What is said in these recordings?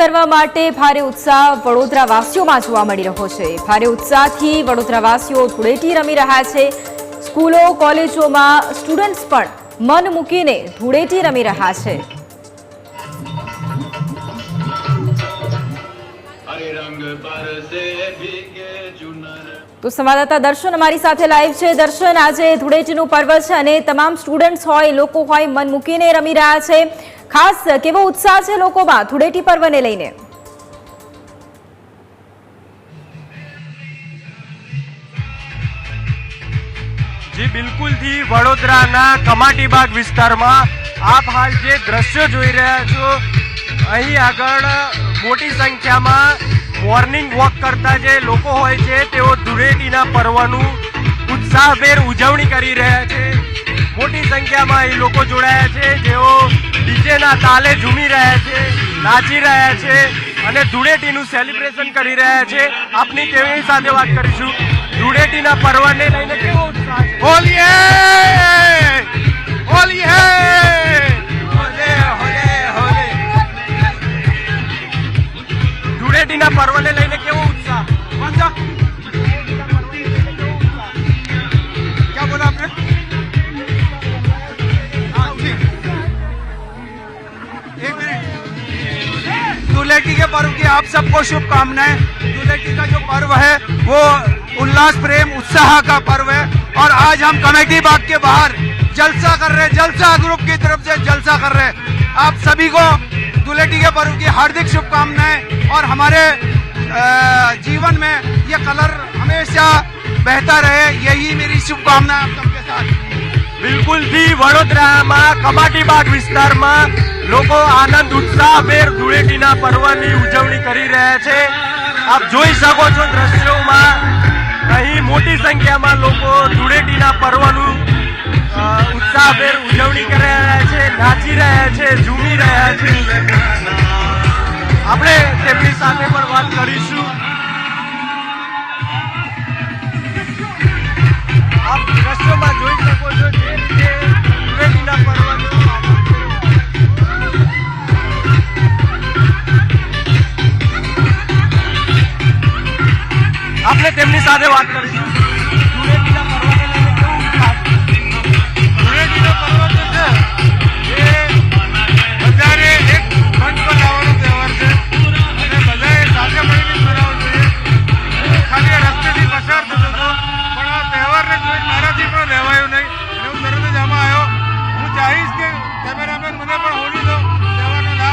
કરવા માટે ભારે ઉત્સાહ વડોદરાવાસીઓમાં જોવા મળી રહ્યો છે. ભારે ઉત્સાહથી વડોદરાવાસીઓ ધૂળેટી રમી રહ્યા છે. સ્કૂલો કોલેજોમાં સ્ટુડન્ટ્સ પણ મન મૂકીને ધૂળેટી રમી રહ્યા છે. તો સંવાદદાતા દર્શન અમારી સાથે લાઈવ છે. દર્શન આજે ધૂળેટીનું પર્વ છે અને તમામ સ્ટુડન્ટ્સ હોય લોકો હોય મન મૂકીને રમી રહ્યા છે. ખાસ કેવો ઉત્સાહ છે લોકોમાં ધૂળેટી પર્વને લઈને? જી બિલકુલથી વડોદરાના કમાટીબાગ વિસ્તારમાં આપ હાલ જે દ્રશ્યો જોઈ રહ્યા છો, અહીં આગળ મોટી સંખ્યામાં મોર્નિંગ વોક કરતા જે લોકો હોય છે, તેઓ ધૂળેટીના પર્વનું ઉત્સાહભેર ઉજવણી કરી રહ્યા છે. મોટી સંખ્યામાં એ લોકો જોડાયા છે. જેઓ ડીજેના તાલે ઝૂમી રહ્યા છે, નાચી રહ્યા છે અને ધૂળેટીનું સેલિબ્રેશન કરી રહ્યા છે. આપની કેવી સાથે વાત કરીશું. ધૂળેટીના પર્વને લઈને કેવો હોલી હે! आप सबको शुभकामनाएँ। दुलेटी का जो पर्व है, वो उल्लास, प्रेम, उत्साह का पर्व है। और आज हम कमेटी बाग के बाहर जलसा कर रहे हैं। जलसा ग्रुप की तरफ़ से जलसा कर रहे हैं। आप सभी को दुलेटी के पर्व की हार्दिक शुभकामनाएँ। और हमारे जीवन में ये कलर हमेशा बेहतर रहे। यही मेरी शुभकामना आप सबके साथ। બિલકુલથી વડોદરામાં કમાટીબાગ વિસ્તારમાં લોકો આનંદ ઉત્સાહભેર ધૂળેટીના પર્વની ઉજવણી કરી રહ્યા છે. આપ જોઈ શકો છો દ્રશ્યોમાં અહીં મોટી સંખ્યામાં લોકો ધૂળેટીના પર્વનું ઉત્સાહ ઉત્સાહભેર ઉજવણી કરી રહ્યા છે, નાચી રહ્યા છે, ઝૂમી રહ્યા છે. આપણે તેમની સાથે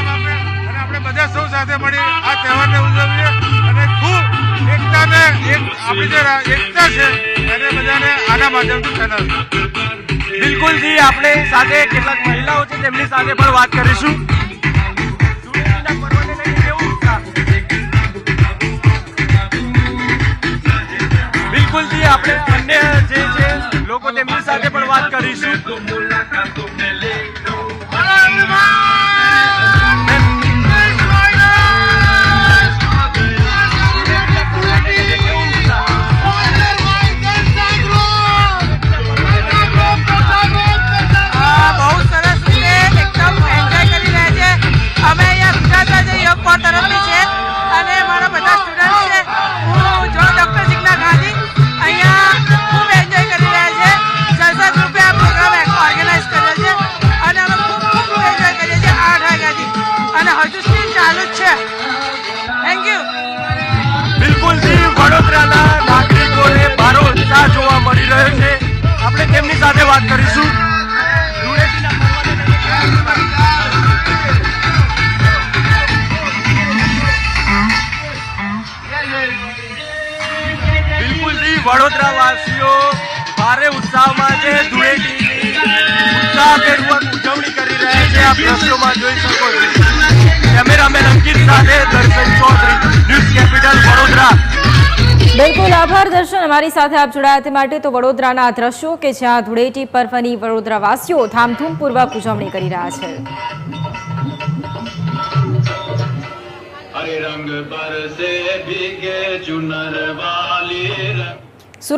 આપે અને આપણે બધા સૌ સાથે મળી આ તહેવારને ઉજવીએ. આપણી એકતા છે એને બધાને આના માધ્યમથી ફેલાવીએ બિલકુલજી આપણે સાથે કેટલાક મહિલાઓ છે, તેમની સાથે પણ વાત કરીશું? બિલકુલજી આપણે અન્ય જે છે, લોકો તેમની સાથે પણ વાત કરીશું વડોદરા વાસીઓ ભારે ઉત્સાહમાં છે ધૂળેટી ઉત્સાહપૂર્વક ઉજવણી કરી રહ્યા છે. આપ દ્રશ્યોમાં જોઈ શકો છો. કેમેરામેન અંકિત સાથે દર્શન ચૌધરી ન્યૂઝ કેપિટલ વડોદરા. બિલકુલ આભાર દર્શન. અમારી સાથે આપ જોડાયા તે માટે તો વડોદરાના દ્રશ્યો કે જ્યાં ધૂળેટી પર્વની વડોદરાવાસીઓ ધામધૂમપૂર્વક ઉજવણી કરી રહ્યા છે. હરે રંગ બરસે ભીગે ચુનર વાલી રંગ.